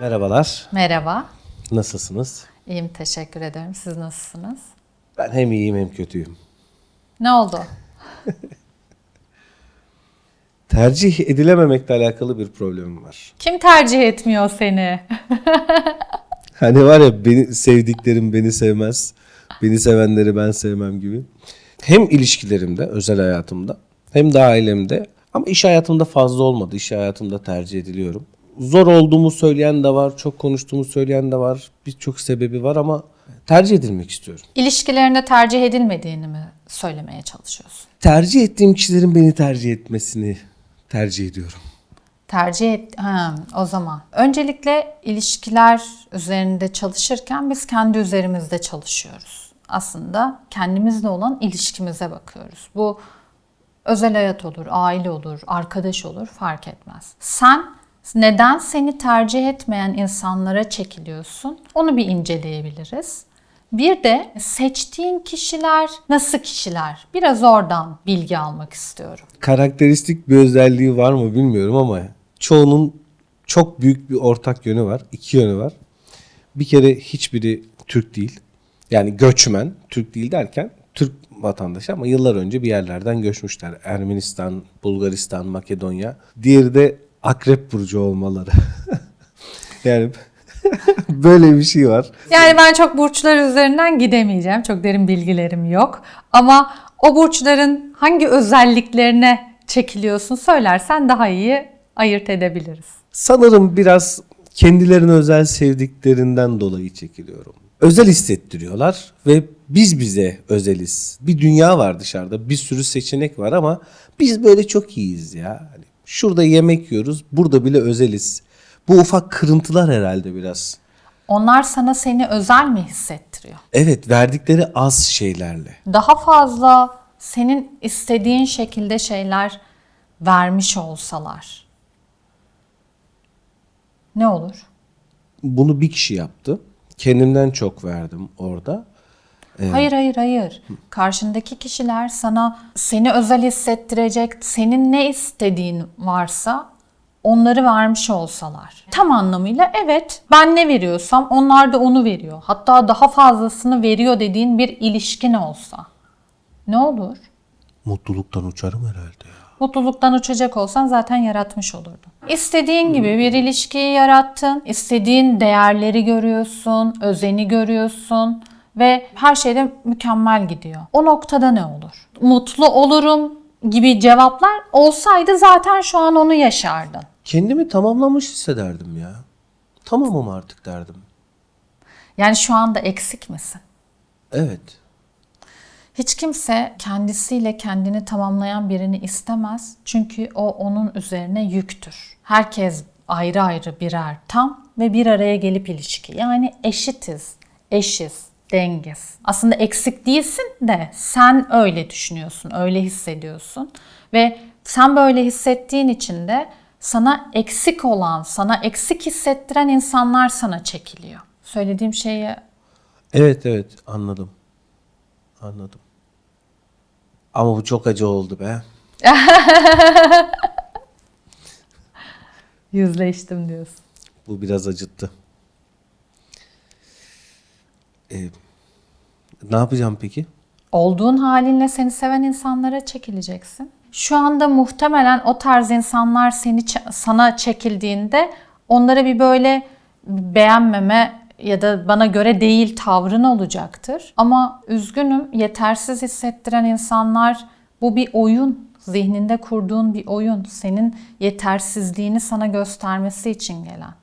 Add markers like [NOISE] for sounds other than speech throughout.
Merhabalar, Merhaba. nasılsınız? İyiyim teşekkür ederim. Siz nasılsınız? Ben hem iyiyim hem kötüyüm. Ne oldu? [LAUGHS] Tercih edilememekle alakalı bir problemim var. Kim tercih etmiyor seni? [LAUGHS] Hani var ya beni sevdiklerim beni sevmez, beni sevenleri ben sevmem gibi. Hem ilişkilerimde, özel hayatımda hem de ailemde ama iş hayatımda fazla olmadı. İş hayatımda tercih ediliyorum. Zor olduğumu söyleyen de var, çok konuştuğumu söyleyen de var. Birçok sebebi var ama tercih edilmek istiyorum. İlişkilerinde tercih edilmediğini mi söylemeye çalışıyorsun? Tercih ettiğim kişilerin beni tercih etmesini tercih ediyorum. Tercih et, ha, o zaman. Öncelikle ilişkiler üzerinde çalışırken biz kendi üzerimizde çalışıyoruz. Aslında kendimizle olan ilişkimize bakıyoruz. Bu özel hayat olur, aile olur, arkadaş olur fark etmez. Sen neden seni tercih etmeyen insanlara çekiliyorsun? Onu bir inceleyebiliriz. Bir de seçtiğin kişiler nasıl kişiler? Biraz oradan bilgi almak istiyorum. karakteristik bir özelliği var mı bilmiyorum ama çoğunun çok büyük bir ortak yönü var. iki yönü var. Bir kere hiçbiri Türk değil. Yani göçmen, Türk değil derken Türk vatandaşı ama yıllar önce bir yerlerden göçmüşler. Ermenistan, Bulgaristan, Makedonya. Diğeri de Akrep Burcu olmaları. [LAUGHS] yani [LAUGHS] böyle bir şey var. Yani ben çok burçlar üzerinden gidemeyeceğim. Çok derin bilgilerim yok. Ama o burçların hangi özelliklerine çekiliyorsun söylersen daha iyi ayırt edebiliriz. Sanırım biraz kendilerine özel sevdiklerinden dolayı çekiliyorum. Özel hissettiriyorlar ve biz bize özeliz. Bir dünya var dışarıda, bir sürü seçenek var ama biz böyle çok iyiyiz ya. Hani şurada yemek yiyoruz, burada bile özeliz. Bu ufak kırıntılar herhalde biraz. Onlar sana seni özel mi hissettiriyor? Evet, verdikleri az şeylerle. Daha fazla senin istediğin şekilde şeyler vermiş olsalar ne olur? Bunu bir kişi yaptı. Kendimden çok verdim orada. Hayır hayır hayır. Karşındaki kişiler sana seni özel hissettirecek, senin ne istediğin varsa onları vermiş olsalar. Tam anlamıyla evet ben ne veriyorsam onlar da onu veriyor. Hatta daha fazlasını veriyor dediğin bir ilişkin olsa. Ne olur? Mutluluktan uçarım herhalde ya. Mutluluktan uçacak olsan zaten yaratmış olurdun. İstediğin gibi bir ilişkiyi yarattın. İstediğin değerleri görüyorsun, özeni görüyorsun ve her şeyde mükemmel gidiyor. O noktada ne olur? Mutlu olurum gibi cevaplar olsaydı zaten şu an onu yaşardın. Kendimi tamamlamış hissederdim ya. Tamamım artık derdim. Yani şu anda eksik misin? Evet. Hiç kimse kendisiyle kendini tamamlayan birini istemez. Çünkü o onun üzerine yüktür. Herkes ayrı ayrı birer tam ve bir araya gelip ilişki. Yani eşitiz, eşiz, dengiz. Aslında eksik değilsin de sen öyle düşünüyorsun, öyle hissediyorsun. Ve sen böyle hissettiğin için de sana eksik olan, sana eksik hissettiren insanlar sana çekiliyor. Söylediğim şeyi Evet evet anladım. Anladım. Ama bu çok acı oldu be. [LAUGHS] yüzleştim diyorsun. Bu biraz acıttı. Ee, ne yapacağım peki? olduğun halinle seni seven insanlara çekileceksin. Şu anda muhtemelen o tarz insanlar seni sana çekildiğinde onlara bir böyle beğenmeme ya da bana göre değil tavrın olacaktır. Ama üzgünüm yetersiz hissettiren insanlar bu bir oyun. Zihninde kurduğun bir oyun. Senin yetersizliğini sana göstermesi için gelen.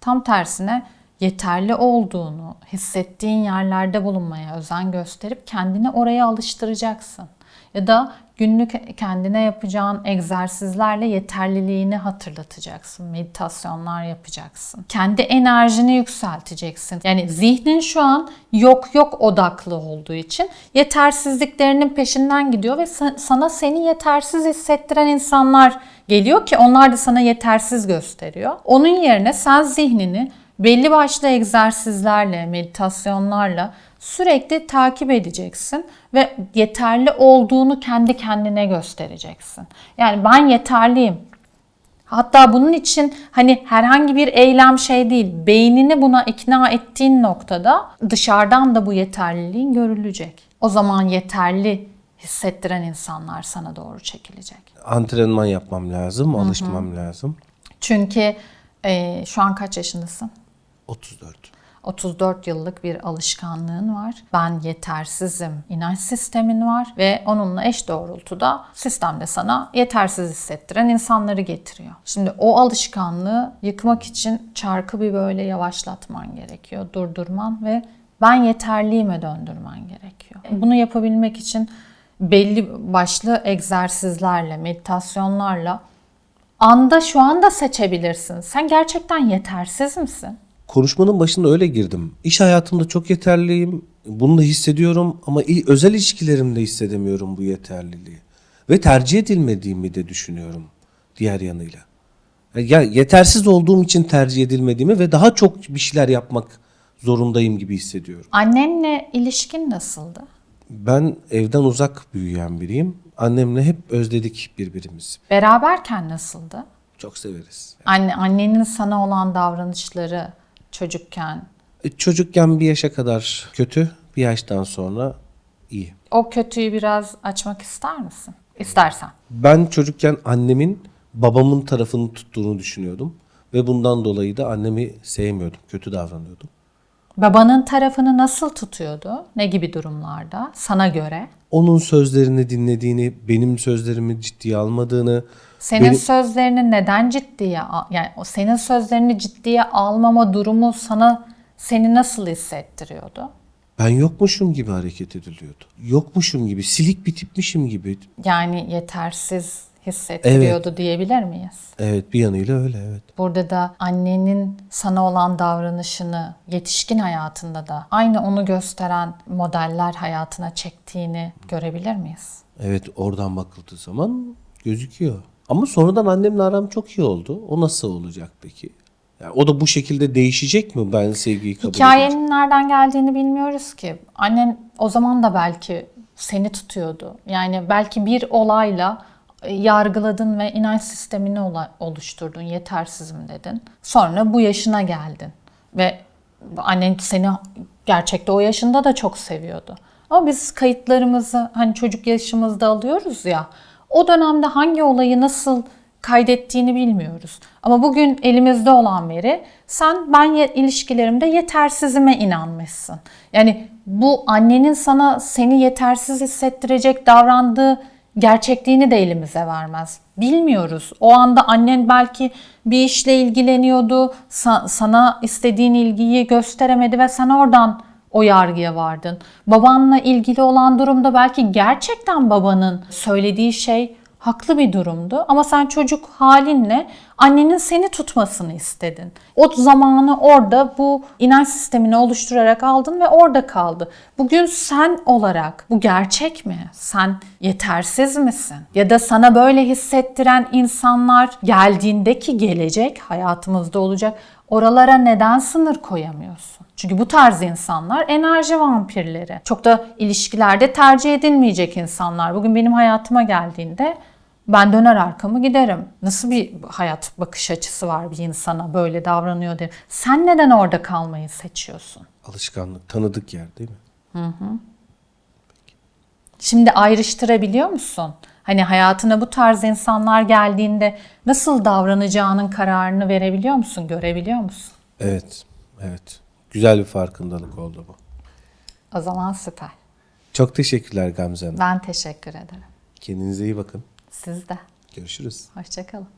Tam tersine yeterli olduğunu hissettiğin yerlerde bulunmaya özen gösterip kendini oraya alıştıracaksın. Ya da günlük kendine yapacağın egzersizlerle yeterliliğini hatırlatacaksın. Meditasyonlar yapacaksın. Kendi enerjini yükselteceksin. Yani zihnin şu an yok yok odaklı olduğu için yetersizliklerinin peşinden gidiyor ve sa- sana seni yetersiz hissettiren insanlar geliyor ki onlar da sana yetersiz gösteriyor. Onun yerine sen zihnini belli başlı egzersizlerle, meditasyonlarla sürekli takip edeceksin ve yeterli olduğunu kendi kendine göstereceksin. Yani ben yeterliyim. Hatta bunun için hani herhangi bir eylem şey değil, beynini buna ikna ettiğin noktada dışarıdan da bu yeterliliğin görülecek. O zaman yeterli hissettiren insanlar sana doğru çekilecek. Antrenman yapmam lazım, alışmam lazım. Çünkü e, şu an kaç yaşındasın? 34. 34 yıllık bir alışkanlığın var. Ben yetersizim inanç sistemin var ve onunla eş doğrultuda sistemde sana yetersiz hissettiren insanları getiriyor. Şimdi o alışkanlığı yıkmak için çarkı bir böyle yavaşlatman gerekiyor, durdurman ve ben yeterliyime döndürmen gerekiyor. Bunu yapabilmek için belli başlı egzersizlerle, meditasyonlarla anda şu anda seçebilirsin. Sen gerçekten yetersiz misin? Konuşmanın başında öyle girdim. İş hayatımda çok yeterliyim. Bunu da hissediyorum ama özel ilişkilerimde hissedemiyorum bu yeterliliği. Ve tercih edilmediğimi de düşünüyorum diğer yanıyla. Ya yetersiz olduğum için tercih edilmediğimi ve daha çok bir şeyler yapmak zorundayım gibi hissediyorum. Annenle ilişkin nasıldı? Ben evden uzak büyüyen biriyim. Annemle hep özledik birbirimizi. Beraberken nasıldı? Çok severiz. Anne, annenin sana olan davranışları çocukken E, Çocukken bir yaşa kadar kötü, bir yaştan sonra iyi. o kötüyü biraz açmak ister misin? İstersen. Ben çocukken annemin babamın tarafını tuttuğunu düşünüyordum. Ve bundan dolayı da annemi sevmiyordum, kötü davranıyordum. Babanın tarafını nasıl tutuyordu? Ne gibi durumlarda? Sana göre. Onun sözlerini dinlediğini, benim sözlerimi ciddiye almadığını, Senin benim- sözlerini neden ciddiye al- yani o senin sözlerini ciddiye almama durumu sana seni nasıl hissettiriyordu? ben yokmuşum gibi hareket ediliyordu. Yokmuşum gibi, silik bir tipmişim gibi. Yani yetersiz hissettiriyordu diyebilir miyiz? Evet, bir yanıyla öyle evet. Burada da annenin sana olan davranışını yetişkin hayatında da aynı onu gösteren modeller hayatına çektiğini görebilir miyiz? Evet, oradan bakıldığı zaman gözüküyor. Ama sonradan annemle aram çok iyi oldu. O nasıl olacak peki? Yani o da bu şekilde değişecek mi ben sevgiyi kabul? Hikayenin nereden geldiğini bilmiyoruz ki. Annen o zaman da belki seni tutuyordu. Yani belki bir olayla yargıladın ve inanç sistemini oluşturdun. Yetersizim dedin. Sonra bu yaşına geldin. Ve annen seni gerçekte o yaşında da çok seviyordu. Ama biz kayıtlarımızı hani çocuk yaşımızda alıyoruz ya. O dönemde hangi olayı nasıl kaydettiğini bilmiyoruz. Ama bugün elimizde olan veri sen ben ilişkilerimde yetersizime inanmışsın. Yani bu annenin sana seni yetersiz hissettirecek davrandığı gerçekliğini de elimize vermez. Bilmiyoruz. O anda annen belki bir işle ilgileniyordu. sa- sana istediğin ilgiyi gösteremedi ve sen oradan o yargıya vardın. Babanla ilgili olan durumda belki gerçekten babanın söylediği şey haklı bir durumdu ama sen çocuk halinle annenin seni tutmasını istedin. O zamanı orada bu inanç sistemini oluşturarak aldın ve orada kaldı. Bugün sen olarak bu gerçek mi? Sen yetersiz misin? Ya da sana böyle hissettiren insanlar geldiğindeki gelecek hayatımızda olacak. Oralara neden sınır koyamıyorsun? Çünkü bu tarz insanlar enerji vampirleri. Çok da ilişkilerde tercih edilmeyecek insanlar. Bugün benim hayatıma geldiğinde ben döner arkamı giderim. Nasıl bir hayat bakış açısı var bir insana böyle davranıyor diye. Sen neden orada kalmayı seçiyorsun? Alışkanlık, tanıdık yer değil mi? Şimdi ayrıştırabiliyor musun? Hani hayatına bu tarz insanlar geldiğinde nasıl davranacağının kararını verebiliyor musun? Görebiliyor musun? Evet, evet. Güzel bir farkındalık oldu bu. O zaman süper. Çok teşekkürler Gamze Hanım. Ben teşekkür ederim. Kendinize iyi bakın. Siz de. Görüşürüz. Hoşçakalın.